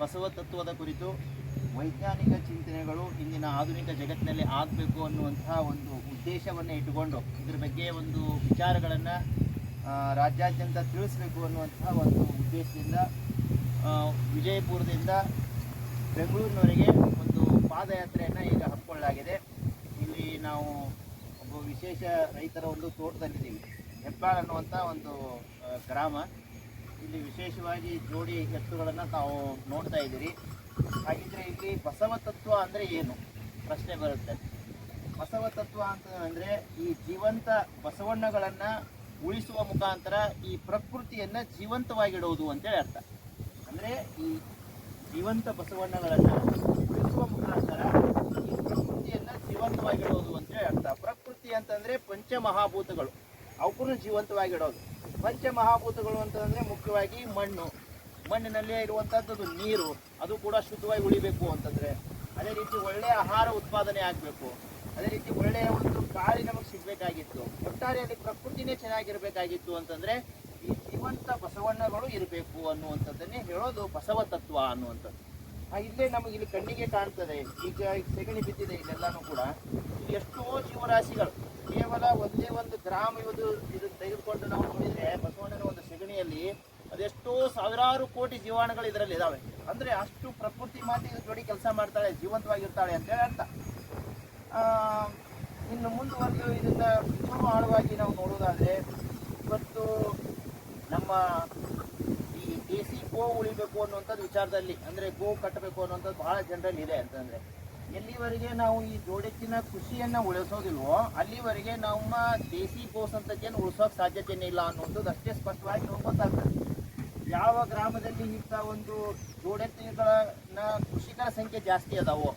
ಬಸವ ತತ್ವದ ಕುರಿತು ವೈಜ್ಞಾನಿಕ ಚಿಂತನೆಗಳು ಇಂದಿನ ಆಧುನಿಕ ಜಗತ್ತಿನಲ್ಲಿ ಆಗಬೇಕು ಅನ್ನುವಂತಹ ಒಂದು ಉದ್ದೇಶವನ್ನು ಇಟ್ಟುಕೊಂಡು ಇದ್ರ ಬಗ್ಗೆ ಒಂದು ವಿಚಾರಗಳನ್ನು ರಾಜ್ಯಾದ್ಯಂತ ತಿಳಿಸಬೇಕು ಅನ್ನುವಂತಹ ಒಂದು ಉದ್ದೇಶದಿಂದ ವಿಜಯಪುರದಿಂದ ಬೆಂಗಳೂರಿನವರೆಗೆ ಒಂದು ಪಾದಯಾತ್ರೆಯನ್ನು ಈಗ ಹಮ್ಮಿಕೊಳ್ಳಲಾಗಿದೆ. ಇಲ್ಲಿ ನಾವು ಒಬ್ಬ ವಿಶೇಷ ರೈತರ ಒಂದು ತೋಟದಲ್ಲಿದ್ದೀವಿ. ಹೆಬ್ಬಾಳ್ ಅನ್ನುವಂಥ ಒಂದು ಗ್ರಾಮ. ಇಲ್ಲಿ ವಿಶೇಷವಾಗಿ ಜೋಡಿ ಎತ್ತುಗಳನ್ನು ತಾವು ನೋಡ್ತಾ ಇದ್ದೀರಿ. ಹಾಗಿದ್ರೆ ಇಲ್ಲಿ ಬಸವ ತತ್ವ ಅಂದರೆ ಏನು? ಪ್ರಶ್ನೆ ಬರುತ್ತೆ. ಬಸವ ತತ್ವ ಅಂತ ಅಂದರೆ ಈ ಜೀವಂತ ಬಸವಣ್ಣಗಳನ್ನು ಉಳಿಸುವ ಮುಖಾಂತರ ಈ ಪ್ರಕೃತಿಯನ್ನು ಜೀವಂತವಾಗಿಡುವುದು ಅಂತೇಳಿ ಅರ್ಥ. ಅಂದರೆ ಈ ಜೀವಂತ ಬಸವಣ್ಣಗಳನ್ನು ಉಳಿಸುವ ಮುಖಾಂತರ ಈ ಪ್ರಕೃತಿಯನ್ನು ಜೀವಂತವಾಗಿಡೋದು ಅಂತೇಳಿ ಅರ್ಥ. ಪ್ರಕೃತಿ ಅಂತಂದರೆ ಪಂಚಮಹಾಭೂತಗಳು. ಅವಕ್ಕೂ ಜೀವಂತವಾಗಿಡೋದು. ಪಂಚಮಹಾಭೂತಗಳು ಅಂತಂದರೆ ಮುಖ್ಯವಾಗಿ ಮಣ್ಣು. ಮಣ್ಣಿನಲ್ಲೇ ಇರುವಂಥದ್ದು ನೀರು. ಅದು ಕೂಡ ಶುದ್ಧವಾಗಿ ಉಳಿಬೇಕು ಅಂತಂದರೆ ಅದೇ ರೀತಿ ಒಳ್ಳೆಯ ಆಹಾರ ಉತ್ಪಾದನೆ ಆಗಬೇಕು. ಅದೇ ರೀತಿ ಒಳ್ಳೆಯ ಒಂದು ಗಾಳಿ ನಮಗೆ ಸಿಗಬೇಕಾಗಿತ್ತು. ಒಟ್ಟಾರೆಯಲ್ಲಿ ಪ್ರಕೃತಿನೇ ಚೆನ್ನಾಗಿರಬೇಕಾಗಿತ್ತು ಅಂತಂದರೆ ಈ ಜೀವಂತ ಬಸವಣ್ಣಗಳು ಇರಬೇಕು ಅನ್ನುವಂಥದ್ದನ್ನೇ ಹೇಳೋದು ಬಸವ ತತ್ವ ಅನ್ನುವಂಥದ್ದು. ಇಲ್ಲೇ ನಮಗೆ ಇಲ್ಲಿ ಕಣ್ಣಿಗೆ ಕಾಣ್ತದೆ. ಈಗ ಸೆಗಣಿ ಬಿದ್ದಿದೆ ಇಲ್ಲೆಲ್ಲಾನು ಕೂಡ. ಎಷ್ಟೋ ಜೀವರಾಶಿಗಳು. ಕೇವಲ ಒಂದೇ ಒಂದು ಗ್ರಾಮ ಇದು ಇದು ತೆಗೆದುಕೊಂಡು ನಾವು ನೋಡಿದ್ರೆ ಬಸವಣ್ಣನ ಒಂದು ಸೆಗಣಿಯಲ್ಲಿ ಅದೆಷ್ಟೋ ಸಾವಿರಾರು ಕೋಟಿ ಜೀವಾಣುಗಳು ಇದರಲ್ಲಿ ಇದಾವೆ. ಅಂದ್ರೆ ಅಷ್ಟು ಪ್ರಕೃತಿ ಮಾತೆ ಜೋಡಿ ಕೆಲಸ ಮಾಡ್ತಾಳೆ, ಜೀವಂತವಾಗಿರ್ತಾಳೆ ಅಂತೇಳಿ ಅರ್ಥ. ಇನ್ನು ಮುಂದುವರೆದು ಇದನ್ನ ತುಂಬ ಆಳವಾಗಿ ನಾವು ನೋಡೋದಾದ್ರೆ ಇವತ್ತು ನಮ್ಮ ಈ ದೇಸಿ ಗೋ ಉಳಿಬೇಕು ಅನ್ನುವಂಥದ್ದು ವಿಚಾರದಲ್ಲಿ, ಅಂದ್ರೆ ಗೋ ಕಟ್ಟಬೇಕು ಅನ್ನುವಂಥದ್ದು ಬಹಳ ಜನರಲ್ಲಿ ಇದೆ ಅಂತಂದ್ರೆ. ಎಲ್ಲಿವರೆಗೆ ನಾವು ಈ ಜೋಡೆತ್ತಿನ ಕೃಷಿಯನ್ನ ಉಳಿಸೋದಿಲ್ವೋ ಅಲ್ಲಿವರೆಗೆ ನಮ್ಮ ದೇಸಿ ಗೋ ಸಂತತಿಯನ್ನು ಉಳಿಸೋಕೆ ಸಾಧ್ಯತೆನೇ ಇಲ್ಲ ಅನ್ನೋದು ಅಷ್ಟೇ ಸ್ಪಷ್ಟವಾಗಿ ಗೊತ್ತಾಗ್ತದೆ ಯಾವ ಗ್ರಾಮದಲ್ಲಿ ಇಂಥ ಒಂದು ಜೋಡೆತ್ತುಗಳನ್ನ ಕೃಷಿಕರ ಸಂಖ್ಯೆ ಜಾಸ್ತಿ ಅದಾವೋ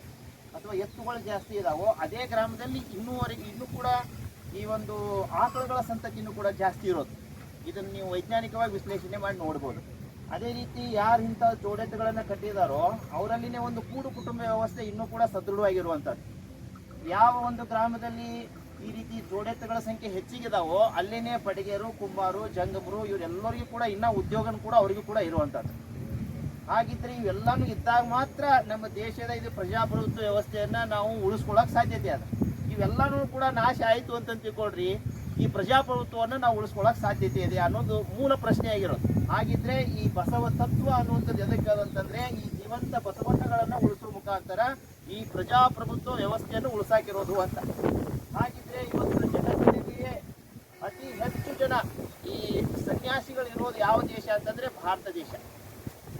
ಅಥವಾ ಎತ್ತುಗಳು ಜಾಸ್ತಿ ಇದಾವೋ ಅದೇ ಗ್ರಾಮದಲ್ಲಿ ಇನ್ನೂವರೆಗೆ ಇನ್ನೂ ಕೂಡ ಈ ಒಂದು ಆಕಳುಗಳ ಸಂತತಿನೂ ಕೂಡ ಜಾಸ್ತಿ ಇರೋದು. ಇದನ್ನು ನೀವು ವೈಜ್ಞಾನಿಕವಾಗಿ ವಿಶ್ಲೇಷಣೆ ಮಾಡಿ ನೋಡ್ಬೋದು. ಅದೇ ರೀತಿ ಯಾರು ಇಂಥ ಜೋಡೆತ್ತುಗಳನ್ನು ಕಟ್ಟಿದಾರೋ ಅವರಲ್ಲಿನೇ ಒಂದು ಕೂಡು ಕುಟುಂಬ ವ್ಯವಸ್ಥೆ ಇನ್ನೂ ಕೂಡ ಸದೃಢವಾಗಿರುವಂಥದ್ದು. ಯಾವ ಒಂದು ಗ್ರಾಮದಲ್ಲಿ ಈ ರೀತಿ ಜೋಡೆತ್ತುಗಳ ಸಂಖ್ಯೆ ಹೆಚ್ಚಿಗಿದಾವೋ ಅಲ್ಲಿನೇ ಪಡಿಗೆರು, ಕುಂಬಾರು, ಜಂಗಮರು ಇವರೆಲ್ಲರಿಗೂ ಕೂಡ ಇನ್ನೂ ಉದ್ಯೋಗನೂ ಕೂಡ ಅವರಿಗೂ ಕೂಡ ಇರುವಂಥದ್ದು. ಹಾಗಿದ್ರೆ ಇವೆಲ್ಲಾನು ಇದ್ದಾಗ ಮಾತ್ರ ನಮ್ಮ ದೇಶದ ಇದು ಪ್ರಜಾಪ್ರಭುತ್ವ ವ್ಯವಸ್ಥೆಯನ್ನ ನಾವು ಉಳಿಸ್ಕೊಳ್ಳೋಕೆ ಸಾಧ್ಯತೆ ಅದ. ಇವೆಲ್ಲಾನು ಕೂಡ ನಾಶ ಆಯಿತು ಅಂತ ತಿಳ್ಕೊಳ್ರಿ. ಈ ಪ್ರಜಾಪ್ರಭುತ್ವವನ್ನು ನಾವು ಉಳಿಸ್ಕೊಳ್ಳೋಕೆ ಸಾಧ್ಯತೆ ಇದೆ ಅನ್ನೋದು ಮೂಲ ಪ್ರಶ್ನೆ ಆಗಿರೋದು. ಹಾಗಿದ್ರೆ ಈ ಬಸವ ತತ್ವ ಅನ್ನುವಂಥದ್ದು ಎದಕ್ಕಾದಂತಂದ್ರೆ ಈ ಜೀವಂತ ಬಸವಣ್ಣಗಳನ್ನು ಉಳಿಸುವ ಮುಖಾಂತರ ಈ ಪ್ರಜಾಪ್ರಭುತ್ವ ವ್ಯವಸ್ಥೆಯನ್ನು ಉಳಿಸಾಕಿರೋದು ಅಂತ. ಹಾಗಿದ್ರೆ ಇವತ್ತು ಜನಗಳಿಗೆ ಅತಿ ಹೆಚ್ಚು ಜನ ಈ ಸನ್ಯಾಸಿಗಳು ಇರೋದು ಯಾವ ದೇಶ ಅಂತಂದ್ರೆ ಭಾರತ ದೇಶ.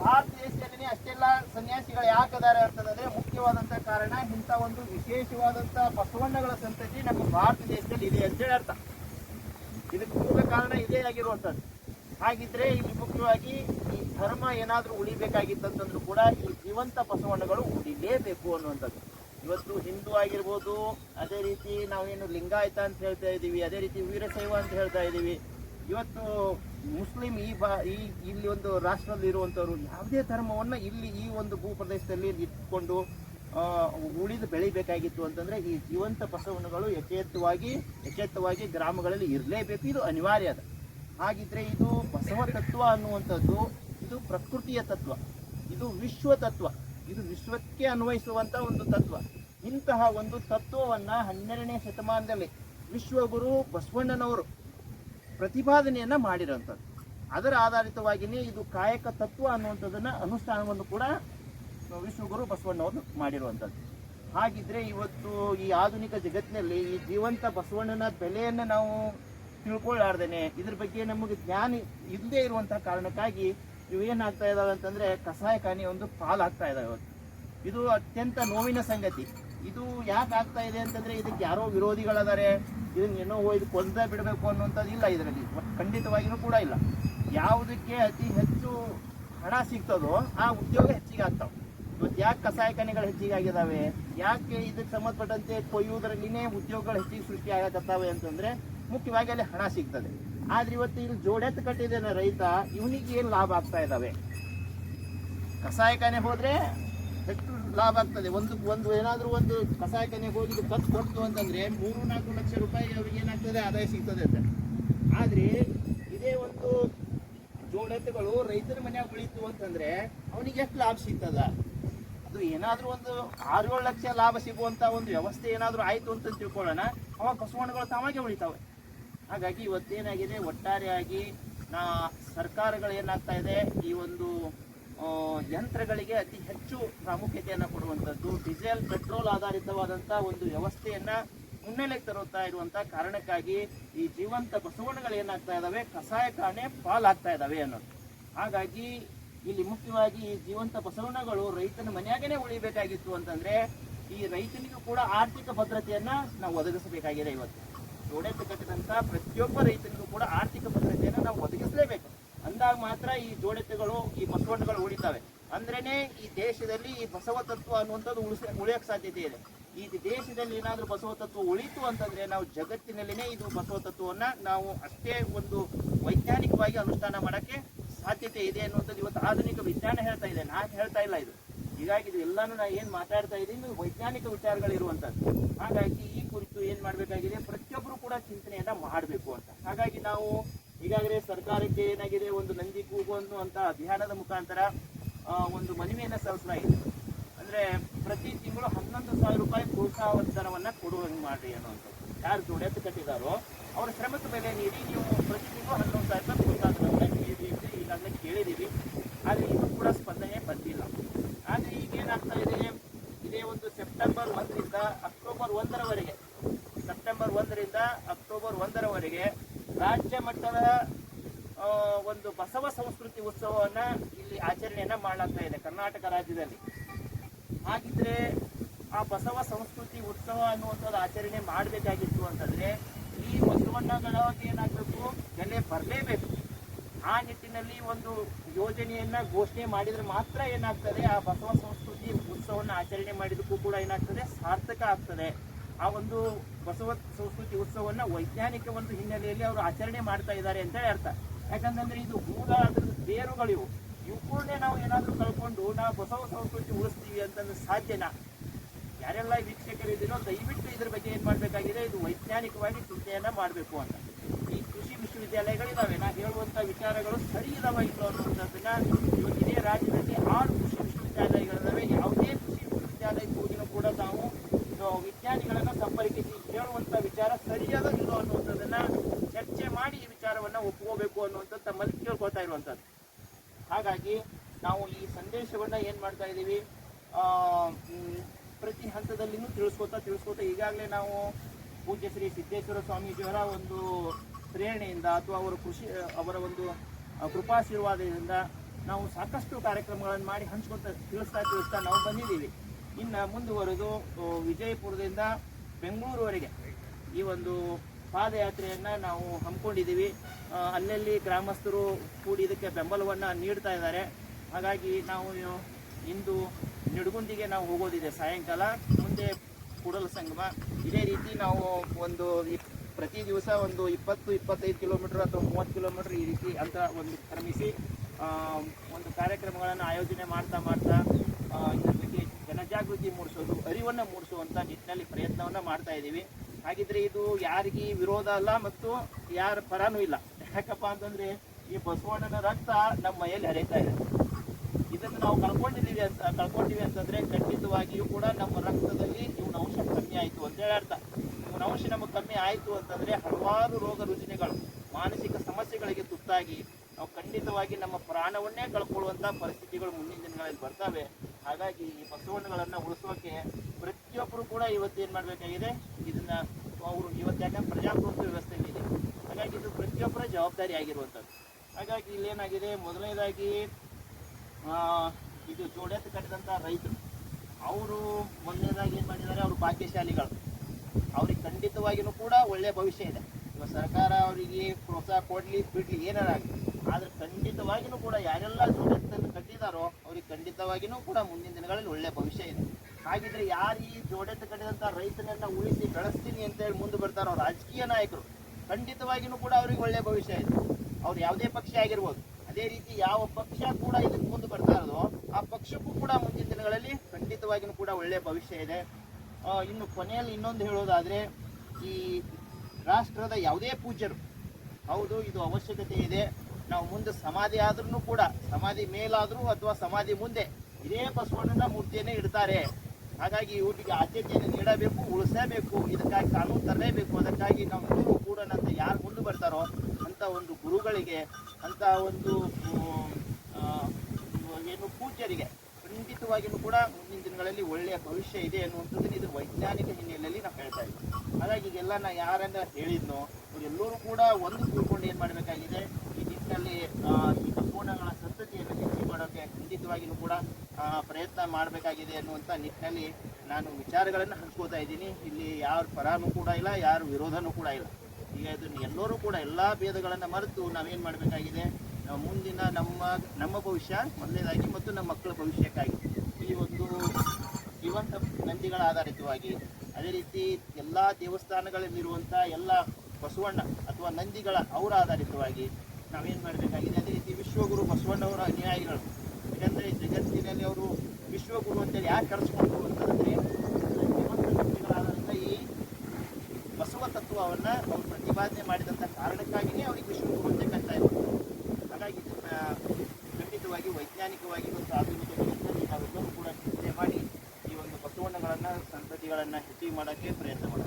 ಭಾರತ ದೇಶದಲ್ಲಿ ಅಷ್ಟೆಲ್ಲ ಸನ್ಯಾಸಿಗಳು ಯಾಕದಾರೆ ಅಂತಂದ್ರೆ ಮುಖ್ಯವಾದಂತ ಕಾರಣ ಇಂಥ ಒಂದು ವಿಶೇಷವಾದಂತ ಬಸವಣ್ಣಗಳ ಸಂತತಿ ನಮ್ಮ ಭಾರತ ದೇಶದಲ್ಲಿ ಇದೆ ಅಂತೇಳಿ ಅರ್ಥ ಇದಕ್ಕೆ ಮೂಲ ಕಾರಣ ಇದೇ ಆಗಿರುವಂಥದ್ದು ಹಾಗಿದ್ರೆ ಇಲ್ಲಿ ಮುಖ್ಯವಾಗಿ ಈ ಧರ್ಮ ಏನಾದರೂ ಉಳಿಬೇಕಾಗಿತ್ತಂತಂದ್ರೂ ಕೂಡ ಈ ಜೀವಂತ ಬಸವಣ್ಣಗಳು ಉಳಿಲೇಬೇಕು ಅನ್ನುವಂಥದ್ದು. ಇವತ್ತು ಹಿಂದೂ ಆಗಿರ್ಬೋದು, ಅದೇ ರೀತಿ ನಾವೇನು ಲಿಂಗಾಯತ ಅಂತ ಹೇಳ್ತಾ ಇದ್ದೀವಿ, ಅದೇ ರೀತಿ ವೀರಶೈವ ಅಂತ ಹೇಳ್ತಾ ಇದ್ದೀವಿ. ಇವತ್ತು ಮುಸ್ಲಿಂ ಈ ಬಾ, ಈ, ಇಲ್ಲಿ ಒಂದು ರಾಷ್ಟ್ರದಲ್ಲಿ ಇರುವಂಥವ್ರು ಯಾವುದೇ ಧರ್ಮವನ್ನು ಇಲ್ಲಿ ಈ ಒಂದು ಭೂಪ್ರದೇಶದಲ್ಲಿ ಇಟ್ಕೊಂಡು ಉಳಿದು ಬೆಳಿಬೇಕಾಗಿತ್ತು ಅಂತಂದ್ರೆ ಈ ಜೀವಂತ ಬಸವಣ್ಣಗಳು ಯಥೇತ್ವವಾಗಿ ಯಥೇತ್ವವಾಗಿ ಗ್ರಾಮಗಳಲ್ಲಿ ಇರಲೇಬೇಕು. ಇದು ಅನಿವಾರ್ಯ ಅದ. ಹಾಗಿದ್ರೆ ಇದು ಬಸವ ತತ್ವ ಅನ್ನುವಂಥದ್ದು, ಇದು ಪ್ರಕೃತಿಯ ತತ್ವ. ಇದು ವಿಶ್ವ ತತ್ವ. ಇದು ವಿಶ್ವಕ್ಕೆ ಅನ್ವಯಿಸುವಂತ ಒಂದು ತತ್ವ. ಇಂತಹ ಒಂದು ತತ್ವವನ್ನ ಹನ್ನೆರಡನೇ ಶತಮಾನದಲ್ಲಿ ವಿಶ್ವಗುರು ಬಸವಣ್ಣನವರು ಪ್ರತಿಪಾದನೆಯನ್ನ ಮಾಡಿರೋಂಥದ್ದು ಅದರ ಆಧಾರಿತವಾಗಿಯೇ ಇದು ಕಾಯಕ ತತ್ವ ಅನ್ನುವಂಥದ್ದನ್ನು ಅನುಷ್ಠಾನವನ್ನು ಕೂಡ ವಿಶ್ವಗುರು ಬಸವಣ್ಣವರು ಮಾಡಿರುವಂಥದ್ದು. ಹಾಗಿದ್ರೆ ಇವತ್ತು ಈ ಆಧುನಿಕ ಜಗತ್ತಿನಲ್ಲಿ ಈ ಜೀವಂತ ಬಸವಣ್ಣನ ಬೆಲೆಯನ್ನು ನಾವು ತಿಳ್ಕೊಳ್ಳಾರ್ದೇನೆ. ಇದ್ರ ಬಗ್ಗೆ ನಮಗೆ ಜ್ಞಾನ ಇಲ್ಲದೆ ಇರುವಂತಹ ಕಾರಣಕ್ಕಾಗಿ ಇವು ಏನಾಗ್ತಾ ಇದಾವೆ ಅಂತಂದ್ರೆ ಕಸಾಯಖಾನೆ ಒಂದು ಪಾಲಾಗ್ತಾ ಇದಾವೆ ಇವತ್ತು. ಇದು ಅತ್ಯಂತ ನೋವಿನ ಸಂಗತಿ. ಇದು ಯಾಕೆ ಆಗ್ತಾ ಇದೆ ಅಂತಂದ್ರೆ ಇದಕ್ಕೆ ಯಾರೋ ವಿರೋಧಿಗಳದಾರೆ. ಇದನ್ನ ಏನೋ ಇದು ಕೊಂದ ಬಿಡಬೇಕು ಅನ್ನುವಂಥದ್ದು ಇಲ್ಲ ಇದರಲ್ಲಿ. ಖಂಡಿತವಾಗಿಯೂ ಕೂಡ ಇಲ್ಲ. ಯಾವುದಕ್ಕೆ ಅತಿ ಹೆಚ್ಚು ಹಣ ಸಿಗ್ತದೋ ಆ ಉದ್ಯೋಗ ಹೆಚ್ಚಿಗೆ ಆಗ್ತಾವೆ. ಇವತ್ತು ಯಾಕೆ ಕಸಾಯಖಾನೆಗಳು ಹೆಚ್ಚಿಗೆ ಆಗಿದಾವೆ? ಯಾಕೆ ಇದಕ್ಕೆ ಸಂಬಂಧಪಟ್ಟಂತೆ ಕೊಯ್ಯುವುದರಲ್ಲಿನೇ ಉದ್ಯೋಗಗಳು ಹೆಚ್ಚಿಗೆ ಸೃಷ್ಟಿ ಆಗಕತ್ತಾವೆ ಅಂತಂದ್ರೆ ಮುಖ್ಯವಾಗಿ ಅಲ್ಲಿ ಹಣ ಸಿಗ್ತದೆ. ಆದ್ರೆ ಇವತ್ತು ಇಲ್ಲಿ ಜೋಡೆತ್ತು ಕಟ್ಟಿದ್ದೇನೆ ರೈತ, ಇವನಿಗೆ ಏನು ಲಾಭ ಆಗ್ತಾ ಇದಾವೆ? ಕಸಾಯಖಾನೆ ಹೋದ್ರೆ ಹೆಚ್ಚು ಲಾಭ ಆಗ್ತದೆ. ಒಂದು ಒಂದು ಏನಾದರೂ ಒಂದು ಕಸಾಯಖಾನೆಗೆ ಹೋಗಿ ಖರ್ಚು ಕೊಡ್ತು ಅಂತಂದ್ರೆ ಮೂರು, ನಾಲ್ಕು ಲಕ್ಷ ರೂಪಾಯಿ ಅವ್ರಿಗೆ ಏನಾಗ್ತದೆ? ಆದಾಯ ಸಿಗ್ತದೆ ಅಂತ. ಆದ್ರೆ ಇದೇ ಒಂದು ಜೋಡ ಜೋಡೆತ್ತುಗಳು ರೈತರ ಮನೆಯಾಗ ಉಳಿತು ಅಂತಂದ್ರೆ ಅವನಿಗೆ ಎಷ್ಟು ಲಾಭ ಸಿಗ್ತದ? ಅದು ಏನಾದರೂ ಒಂದು ಆರು ಏಳು ಲಕ್ಷ ಲಾಭ ಸಿಗುವಂತ ಒಂದು ವ್ಯವಸ್ಥೆ ಏನಾದರೂ ಆಯ್ತು ಅಂತ ತಿಳ್ಕೊಳ್ಳೋಣ. ಅವಾಗ ಬಸವಣ್ಣಗಳು ತಾವಾಗೆ ಉಳಿತಾವೆ. ಹಾಗಾಗಿ ಇವತ್ತೇನಾಗಿದೆ? ಒಟ್ಟಾರೆಯಾಗಿ ನಾ ಸರ್ಕಾರಗಳು ಏನಾಗ್ತಾ ಇದೆ? ಈ ಒಂದು ಯಂತ್ರಗಳಿಗೆ ಅತಿ ಹೆಚ್ಚು ಪ್ರಾಮುಖ್ಯತೆಯನ್ನು ಕೊಡುವಂಥದ್ದು ಡೀಸೆಲ್, ಪೆಟ್ರೋಲ್ ಆಧಾರಿತವಾದಂಥ ಒಂದು ವ್ಯವಸ್ಥೆಯನ್ನ ಮುನ್ನೆಲೆಗೆ ತರುತ್ತಾ ಇರುವಂಥ ಕಾರಣಕ್ಕಾಗಿ ಈ ಜೀವಂತ ಬಸವಣ್ಣಗಳು ಏನಾಗ್ತಾ ಇದಾವೆ? ಕಸಾಯಖಾನೆ ಪಾಲಾಗ್ತಾ ಇದಾವೆ ಅನ್ನೋದು. ಹಾಗಾಗಿ ಇಲ್ಲಿ ಮುಖ್ಯವಾಗಿ ಈ ಜೀವಂತ ಬಸವಣ್ಣಗಳು ರೈತನ ಮನೆಯಾಗೇನೆ ಉಳಿಬೇಕಾಗಿತ್ತು ಅಂತಂದ್ರೆ ಈ ರೈತನಿಗೂ ಕೂಡ ಆರ್ಥಿಕ ಭದ್ರತೆಯನ್ನ ನಾವು ಒದಗಿಸಬೇಕಾಗಿದೆ ಇವತ್ತು. ಜೋಡೆತ್ತು ಕಟ್ಟಿದಂತ ಪ್ರತಿಯೊಬ್ಬ ರೈತನಿಗೂ ಕೂಡ ಆರ್ಥಿಕ ಭದ್ರತೆಯನ್ನ ನಾವು ಒದಗಿಸಲೇಬೇಕು. ಅಂದಾಗ ಮಾತ್ರ ಈ ಜೋಡೆತ್ತಗಳು, ಈ ಬಸವಣ್ಣಗಳು ಉಳಿತಾವೆ. ಅಂದ್ರೇನೆ ಈ ದೇಶದಲ್ಲಿ ಈ ಬಸವ ತತ್ವ ಅನ್ನುವಂಥದ್ದು ಉಳಿಸ, ಉಳಿಯಕ್ಕೆ ಸಾಧ್ಯತೆ ಇದೆ. ಈ ದೇಶದಲ್ಲಿ ಏನಾದರೂ ಬಸವ ತತ್ವ ಉಳಿತು ಅಂತಂದ್ರೆ ನಾವು ಜಗತ್ತಿನಲ್ಲಿನೇ ಇದು ಬಸವ ತತ್ವವನ್ನ ನಾವು ಅಷ್ಟೇ ಒಂದು ವೈಜ್ಞಾನಿಕವಾಗಿ ಅನುಷ್ಠಾನ ಮಾಡಕ್ಕೆ ಸಾಧ್ಯತೆ ಇದೆ ಅನ್ನುವಂಥದ್ದು ಇವತ್ತು ಆಧುನಿಕ ವಿಜ್ಞಾನ ಹೇಳ್ತಾ ಇದೆ. ನಾನು ಹೇಳ್ತಾ ಇಲ್ಲ ಇದು. ಹೀಗಾಗಿ ಇದು ಎಲ್ಲಾನು ನಾ ಏನು ಮಾತಾಡ್ತಾ ಇದ್ದೀನಿ ವೈಜ್ಞಾನಿಕ ವಿಚಾರಗಳಿರುವಂಥದ್ದು. ಹಾಗಾಗಿ ಈ ಕುರಿತು ಏನು ಮಾಡಬೇಕಾಗಿದೆ ಪ್ರತಿಯೊಬ್ಬರು ಕೂಡ ಚಿಂತನೆಯನ್ನ ಮಾಡಬೇಕು ಅಂತ. ಹಾಗಾಗಿ ನಾವು ಈಗಾಗಲೇ ಸರ್ಕಾರಕ್ಕೆ ಏನಾಗಿದೆ, ಒಂದು ನಂದಿ ಕೂಗು ಅನ್ನುವಂತ ಅಭಿಯಾನದ ಮುಖಾಂತರ ಒಂದು ಮನವಿಯನ್ನ ಸಲ್ಲಿಸಲಾಗಿದೆ ಅಂದ್ರೆ ಪ್ರತಿ ತಿಂಗಳು ಹನ್ನೊಂದು ಸಾವಿರ ರೂಪಾಯಿ ಕೊಡುವ ಕೊಡುವಂಗೆ ಮಾಡ್ರಿ ಅನ್ನುವಂಥದ್ದು. ಯಾರು ದುಡ್ಡೆತ್ತು ಕಟ್ಟಿದಾರೋ, ಅವರ ಶ್ರಮದ ಬೆಲೆ ನೀಡಿ ನೀವು ಪ್ರತಿ ತಿಂಗಳು ಹನ್ನೊಂದು ಸಾವಿರ ರೂಪಾಯಿ ಅಂತ ಈಗಾಗಲೇ ಕೇಳಿದ್ದೀವಿ ಆದರೆ ಇದು ಕೂಡ ಸ್ಪಂದನೆ ಬಂದಿಲ್ಲ. ಆದರೆ ಈಗ ಏನಾಗ್ತಾ ಇದೆ? ಇದೇ ಒಂದು ಸೆಪ್ಟೆಂಬರ್ ಒಂದರಿಂದ ಅಕ್ಟೋಬರ್ ಒಂದರವರೆಗೆ, ಸೆಪ್ಟೆಂಬರ್ ಒಂದರಿಂದ ಅಕ್ಟೋಬರ್ ಒಂದರವರೆಗೆ ರಾಜ್ಯ ಮಟ್ಟದ ಒಂದು ಬಸವ ಸಂಸ್ಕೃತಿ ಉತ್ಸವವನ್ನ ಇಲ್ಲಿ ಆಚರಣೆಯನ್ನು ಮಾಡಲಾಗ್ತಾ ಇದೆ ಕರ್ನಾಟಕ ರಾಜ್ಯದಲ್ಲಿ. ಹಾಗಿದ್ರೆ ಆ ಬಸವ ಸಂಸ್ಕೃತಿ ಉತ್ಸವ ಅನ್ನುವಂಥದ್ದು ಆಚರಣೆ ಮಾಡಬೇಕಾಗಿತ್ತು ಅಂತಂದ್ರೆ ಈ ಬಸವಣ್ಣಗಳ ಏನಾಗಬೇಕು? ಬೆಲೆ ಬರಲೇಬೇಕು. ಆ ನಿಟ್ಟಿನಲ್ಲಿ ಒಂದು ಯೋಜನೆಯನ್ನ ಘೋಷಣೆ ಮಾಡಿದ್ರೆ ಮಾತ್ರ ಏನಾಗ್ತದೆ? ಆ ಬಸವ ಸಂಸ್ಕೃತಿ ಉತ್ಸವವನ್ನು ಆಚರಣೆ ಮಾಡಿದಕ್ಕೂ ಕೂಡ ಏನಾಗ್ತದೆ? ಸಾರ್ಥಕ ಆಗ್ತದೆ. ಆ ಒಂದು ಬಸವ ಸಂಸ್ಕೃತಿ ಉತ್ಸವವನ್ನು ವೈಜ್ಞಾನಿಕ ಒಂದು ಹಿನ್ನೆಲೆಯಲ್ಲಿ ಅವರು ಆಚರಣೆ ಮಾಡ್ತಾ ಇದ್ದಾರೆ ಅಂತ ಅರ್ಥ. ಯಾಕಂತಂದ್ರೆ ಇದು ಮೂಲ ಅದ್ರ ಬೇರುಗಳಿವು ಇವುಗಳನ್ನೇ ನಾವು ಏನಾದರೂ ಕಳ್ಕೊಂಡು ನಾವು ಬಸವ ಸಂಸ್ಕೃತಿ ಉಳಿಸ್ತೀವಿ ಅಂತಂದ್ರೆ ಸಾಧ್ಯನಾ? ಯಾರೆಲ್ಲ ವೀಕ್ಷಕರಿದ್ದೀರೋ ದಯವಿಟ್ಟು ಇದ್ರ ಬಗ್ಗೆ ಏನು ಮಾಡಬೇಕಾಗಿದೆ? ಇದು ವೈಜ್ಞಾನಿಕವಾಗಿ ಚಿಂತೆಯನ್ನ ಮಾಡಬೇಕು ಅಂತ. ಈ ಕೃಷಿ ವಿಶ್ವವಿದ್ಯಾಲಯಗಳಿದಾವೆ. ನಾ ಹೇಳುವಂತ ವಿಚಾರಗಳು ಸರಿ ಇದಾವ ಇಲ್ಲೋ ಅನ್ನುವಂಥದ್ದನ್ನ ಇಡೀ ರಾಜ್ಯದಲ್ಲಿ ಆರು ಕೃಷಿ ವಿಶ್ವವಿದ್ಯಾಲಯಗಳಿದ್ದಾವೆ ಯಾವುದೇ ಕೃಷಿ ವಿಶ್ವವಿದ್ಯಾಲಯಕ್ಕೆ ಹೋಗಿನೂ ಕೂಡ ತಾವು ವಿಜ್ಞಾನಿಗಳನ್ನು ಸಂಪರ್ಕಿಸಿ ಹೇಳುವಂತ ವಿಚಾರ ಸರಿಯಾದ ಇಲ್ಲೋ ಅನ್ನುವಂಥದ್ದನ್ನ ಚರ್ಚೆ ಮಾಡಿ ಈ ವಿಚಾರವನ್ನ ಒಪ್ಕೋಬೇಕು ಅನ್ನುವಂಥದ್ದು ತಮ್ಮಲ್ಲಿ ಕೇಳ್ಕೊತಾ ಇರುವಂಥದ್ದು. ಹಾಗಾಗಿ ನಾವು ಈ ಸಂದೇಶವನ್ನ ಏನ್ ಮಾಡ್ತಾ ಇದ್ದೀವಿ ಪ್ರತಿ ಹಂತದಲ್ಲಿನೂ ತಿಳಿಸ್ಕೊತಾ ತಿಳಿಸ್ಕೊತಾ ಈಗಾಗಲೇ ನಾವು ಪೂಜ್ಯ ಶ್ರೀ ಸಿದ್ದೇಶ್ವರ ಸ್ವಾಮೀಜಿಯವರ ಒಂದು ಪ್ರೇರಣೆಯಿಂದ ಅಥವಾ ಅವರ ಕೃಷಿ, ಅವರ ಒಂದು ಕೃಪಾಶೀರ್ವಾದದಿಂದ ನಾವು ಸಾಕಷ್ಟು ಕಾರ್ಯಕ್ರಮಗಳನ್ನು ಮಾಡಿ ಹಂಚ್ಕೊಳ್ತಾ, ತಿಳಿಸ್ತಾ ತಿಳಿಸ್ತಾ ನಾವು ಬಂದಿದ್ದೀವಿ. ಇನ್ನು ಮುಂದುವರೆದು ವಿಜಯಪುರದಿಂದ ಬೆಂಗಳೂರುವರೆಗೆ ಈ ಒಂದು ಪಾದಯಾತ್ರೆಯನ್ನು ನಾವು ಹಮ್ಮಿಕೊಂಡಿದ್ದೀವಿ. ಅಲ್ಲಲ್ಲಿ ಗ್ರಾಮಸ್ಥರು ಕೂಡಿ ಇದಕ್ಕೆ ಬೆಂಬಲವನ್ನು ನೀಡ್ತಾ ಇದ್ದಾರೆ. ಹಾಗಾಗಿ ನಾವು ಇಂದು ನಿಡಗುಂದಿಗೆ ನಾವು ಹೋಗೋದಿದೆ ಸಾಯಂಕಾಲ. ಮುಂದೆ ಕೂಡಲ ಸಂಗಮ. ಇದೇ ರೀತಿ ನಾವು ಒಂದು ಪ್ರತಿ ದಿವಸ ಒಂದು ಇಪ್ಪತ್ತು, ಇಪ್ಪತ್ತೈದು ಕಿಲೋಮೀಟರ್ ಅಥವಾ ಮೂವತ್ತು ಕಿಲೋಮೀಟರ್ ಈ ರೀತಿ ಅಂತ ಒಂದು ಕ್ರಮಿಸಿ ಒಂದು ಕಾರ್ಯಕ್ರಮಗಳನ್ನು ಆಯೋಜನೆ ಮಾಡ್ತಾ ಮಾಡ್ತಾ ಇದ್ರ ಬಗ್ಗೆ ಜನಜಾಗೃತಿ ಮೂಡಿಸೋದು, ಅರಿವನ್ನು ಮೂಡಿಸುವಂಥ ನಿಟ್ಟಿನಲ್ಲಿ ಪ್ರಯತ್ನವನ್ನು ಮಾಡ್ತಾ ಇದ್ದೀವಿ. ಹಾಗಿದ್ರೆ ಇದು ಯಾರಿಗೆ ವಿರೋಧ ಅಲ್ಲ ಮತ್ತು ಯಾರ ಪರನೂ ಇಲ್ಲ. ಯಾಕಪ್ಪ ಅಂತಂದ್ರೆ ಈ ಬಸವಣ್ಣನ ರಕ್ತ ನಮ್ಮ ಮೈಯಲ್ಲಿ ಹರಿತಾ ಇದೆ. ಇದನ್ನು ನಾವು ಕಳ್ಕೊಂಡಿದ್ದೀವಿ ಅಂತ ಕಳ್ಕೊಂಡಿವಿ ಅಂತಂದ್ರೆ ಖಂಡಿತವಾಗಿಯೂ ಕೂಡ ನಮ್ಮ ರಕ್ತದಲ್ಲಿ ಇವನ ಅಂಶ ಕಮ್ಮಿ ಆಯಿತು ಅಂತ ಹೇಳಿ ಅರ್ಥ. ಇವನ ಅಂಶ ನಮಗೆ ಕಮ್ಮಿ ಆಯಿತು ಅಂತಂದ್ರೆ ಹಲವಾರು ರೋಗ ರುಜಿನಗಳು ಮಾನಸಿಕ ಸಮಸ್ಯೆಗಳಿಗೆ ತುತ್ತಾಗಿ ನಾವು ಖಂಡಿತವಾಗಿ ನಮ್ಮ ಪ್ರಾಣವನ್ನೇ ಕಳ್ಕೊಳ್ಳುವಂತ ಪರಿಸ್ಥಿತಿಗಳು ಮುಂದಿನ ದಿನಗಳಲ್ಲಿ ಬರ್ತವೆ. ಹಾಗಾಗಿ ಈ ಬಸವಣ್ಣಗಳನ್ನ ಉಳಿಸೋಕೆ ಪ್ರತಿಯೊಬ್ಬರು ಕೂಡ ಇವತ್ತು ಏನ್ ಮಾಡ್ಬೇಕಾಗಿದೆ? ಇದನ್ನ ಅವರು ಇವತ್ತು ಯಾಕಂದ್ರೆ ಪ್ರಜಾಪ್ರಭುತ್ವ ವ್ಯವಸ್ಥೆ ಇದೆ ಹಾಗಾಗಿ ಇದು ಪ್ರತಿಯೊಬ್ಬರ ಜವಾಬ್ದಾರಿ ಆಗಿರುವಂಥದ್ದು ಹಾಗಾಗಿ ಇಲ್ಲೇನಾಗಿದೆ? ಮೊದಲನೇದಾಗಿ ಆ, ಇದು ಜೋಡೆತ್ತು ಕಟ್ಟಿದಂಥ ರೈತರು, ಅವರು ಮೊದಲನೇದಾಗಿ ಏನು ಮಾಡಿದ್ದಾರೆ, ಅವರು ಭಾಗ್ಯಶಾಲಿಗಳು. ಅವ್ರಿಗೆ ಖಂಡಿತವಾಗಿಯೂ ಕೂಡ ಒಳ್ಳೆಯ ಭವಿಷ್ಯ ಇದೆ. ಇವಾಗ ಸರ್ಕಾರ ಅವರಿಗೆ ಪ್ರೋತ್ಸಾಹ ಕೊಡ್ಲಿ, ಬಿಡ್ಲಿ, ಏನಾರ ಆದ್ರೆ ಖಂಡಿತವಾಗಿಯೂ ಕೂಡ ಯಾರೆಲ್ಲ ಜೋಡೆತ್ತನ್ನು ಕಟ್ಟಿದಾರೋ, ಅವ್ರಿಗೆ ಖಂಡಿತವಾಗಿಯೂ ಕೂಡ ಮುಂದಿನ ದಿನಗಳಲ್ಲಿ ಒಳ್ಳೆಯ ಭವಿಷ್ಯ ಇದೆ. ಹಾಗಿದ್ರೆ ಯಾರು ಈ ಜೋಡೆತ್ತು ಕಟ್ಟಿದಂಥ ರೈತನನ್ನ ಉಳಿಸಿ ಬೆಳೆಸ್ತೀನಿ ಅಂತ ಹೇಳಿ ಮುಂದೆ ಬರ್ತಾರೋ ರಾಜಕೀಯ ನಾಯಕರು ಖಂಡಿತವಾಗಿಯೂ ಕೂಡ ಅವ್ರಿಗೆ ಒಳ್ಳೆಯ ಭವಿಷ್ಯ ಇದೆ. ಅವ್ರು ಯಾವುದೇ ಪಕ್ಷ ಆಗಿರ್ಬೋದು ಅದೇ ರೀತಿ ಯಾವ ಪಕ್ಷ ಕೂಡ ಇದಕ್ಕೆ ಮುಂದೆ ಬರ್ತಾ ಇರೋದು, ಆ ಪಕ್ಷಕ್ಕೂ ಕೂಡ ಮುಂದಿನ ದಿನಗಳಲ್ಲಿ ಖಂಡಿತವಾಗಿಯೂ ಕೂಡ ಒಳ್ಳೆಯ ಭವಿಷ್ಯ ಇದೆ. ಇನ್ನು ಕೊನೆಯಲ್ಲಿ ಇನ್ನೊಂದು ಹೇಳೋದಾದ್ರೆ, ಈ ರಾಷ್ಟ್ರದ ಯಾವುದೇ ಪೂಜ್ಯರು, ಹೌದು, ಇದು ಅವಶ್ಯಕತೆ ಇದೆ. ನಾವು ಮುಂದೆ ಸಮಾಧಿ ಆದ್ರೂ ಕೂಡ, ಸಮಾಧಿ ಮೇಲಾದರೂ ಅಥವಾ ಸಮಾಧಿ ಮುಂದೆ ಇದೇ ಬಸವಣ್ಣನ ಮೂರ್ತಿಯನ್ನೇ ಇಡ್ತಾರೆ. ಹಾಗಾಗಿ ಇವರಿಗೆ ಆದ್ಯತೆಯನ್ನು ನೀಡಬೇಕು, ಉಳಿಸಬೇಕು, ಇದಕ್ಕಾಗಿ ಕಾನೂನು ತರಲೇಬೇಕು, ಅದಕ್ಕಾಗಿ ನಾವು ಕೂಡ ನಂತ ಯಾರು ಮುಂದೆ ಬರ್ತಾರೋ ಅಂತ ಒಂದು ಗುರುಗಳಿಗೆ, ಅಂತ ಒಂದು ಏನು ಪೂಜ್ಯರಿಗೆ ಖಂಡಿತವಾಗಿಯೂ ಕೂಡ ಮುಂದಿನ ದಿನಗಳಲ್ಲಿ ಒಳ್ಳೆಯ ಭವಿಷ್ಯ ಇದೆ ಅನ್ನುವಂಥದ್ದನ್ನು ಇದು ವೈಜ್ಞಾನಿಕ ಹಿನ್ನೆಲೆಯಲ್ಲಿ ನಾವು ಹೇಳ್ತಾ ಇದ್ದೀವಿ. ಹಾಗಾಗಿ ಈಗೆಲ್ಲ ನಾ ಯಾರನ್ನ ಹೇಳಿದ್ನೋ ಅವರೆಲ್ಲರೂ ಕೂಡ ಒಂದು ತಿಳ್ಕೊಂಡು ಏನು ಮಾಡಬೇಕಾಗಿದೆ ಈ ನಿಟ್ಟಿನಲ್ಲಿ ಆ, ಈ ಬಸವಣ್ಣಗಳ ಸಂತತಿಯನ್ನು ಹೆಚ್ಚು ಮಾಡೋಕ್ಕೆ ಖಂಡಿತವಾಗಿಯೂ ಕೂಡ ಆ, ಪ್ರಯತ್ನ ಮಾಡಬೇಕಾಗಿದೆ ಅನ್ನುವಂಥ ನಿಟ್ಟಿನಲ್ಲಿ ನಾನು ವಿಚಾರಗಳನ್ನು ಹಂಚ್ಕೋತಾ ಇದ್ದೀನಿ. ಇಲ್ಲಿ ಯಾರ ಪರಾನೂ ಕೂಡ ಇಲ್ಲ, ಯಾರ ವಿರೋಧನೂ ಕೂಡ ಇಲ್ಲ. ಈಗ ಇದನ್ನು ಎಲ್ಲರೂ ಕೂಡ ಎಲ್ಲ ಭೇದಗಳನ್ನು ಮರೆತು ನಾವೇನು ಮಾಡಬೇಕಾಗಿದೆ? ಮುಂದಿನ ನಮ್ಮ ನಮ್ಮ ಭವಿಷ್ಯ ಮೊದಲನೇದಾಗಿ ಮತ್ತು ನಮ್ಮ ಮಕ್ಕಳ ಭವಿಷ್ಯಕ್ಕಾಗಿ. ಈ ಒಂದು ಜೀವಂತ ನಂದಿಗಳ ಆಧಾರಿತವಾಗಿ. ಅದೇ ರೀತಿ ಎಲ್ಲ ದೇವಸ್ಥಾನಗಳಲ್ಲಿರುವಂಥ ಎಲ್ಲ ಬಸವಣ್ಣ ಅಥವಾ ನಂದಿಗಳ ಅವರ ಆಧಾರಿತವಾಗಿ ನಾವೇನು ಮಾಡಬೇಕಾಗಿದೆ? ಅದೇ ರೀತಿ ವಿಶ್ವಗುರು ಬಸವಣ್ಣವರ ಅನುಯಾಯಿಗಳು. ಯಾಕಂದರೆ ಜಗತ್ತಿನಲ್ಲಿ ಅವರು ವಿಶ್ವಗುರು ಅಂತೇಳಿ ಯಾಕೆ ಕರೆಸ್ಕೊಂಡು ಅಂತಂದರೆ ಶ್ರೀಮಂತ ಈ ಬಸವ ತತ್ವವನ್ನು ಅವರು ಪ್ರತಿಪಾದನೆ ಮಾಡಿದಂಥ ಕಾರಣಕ್ಕಾಗಿಯೇ ಅವ್ರಿಗೆ ವಿಶ್ವಗುರು ಅಂತ ಕರ್ತಾ ಇದ್ರು ಹಾಗಾಗಿ ಇದನ್ನ ಖಂಡಿತವಾಗಿ ವೈಜ್ಞಾನಿಕವಾಗಿ ಮತ್ತು ಆಧುನಿಕ ಕೂಡ ಚಿಂತನೆ ಮಾಡಿ ಈ ಒಂದು ಬಸವಣ್ಣಗಳನ್ನು ಸಂತತಿಗಳನ್ನು ಹೆಚ್ಚಿಗೆ ಮಾಡೋಕ್ಕೆ ಪ್ರಯತ್ನ ಮಾಡಬೇಕು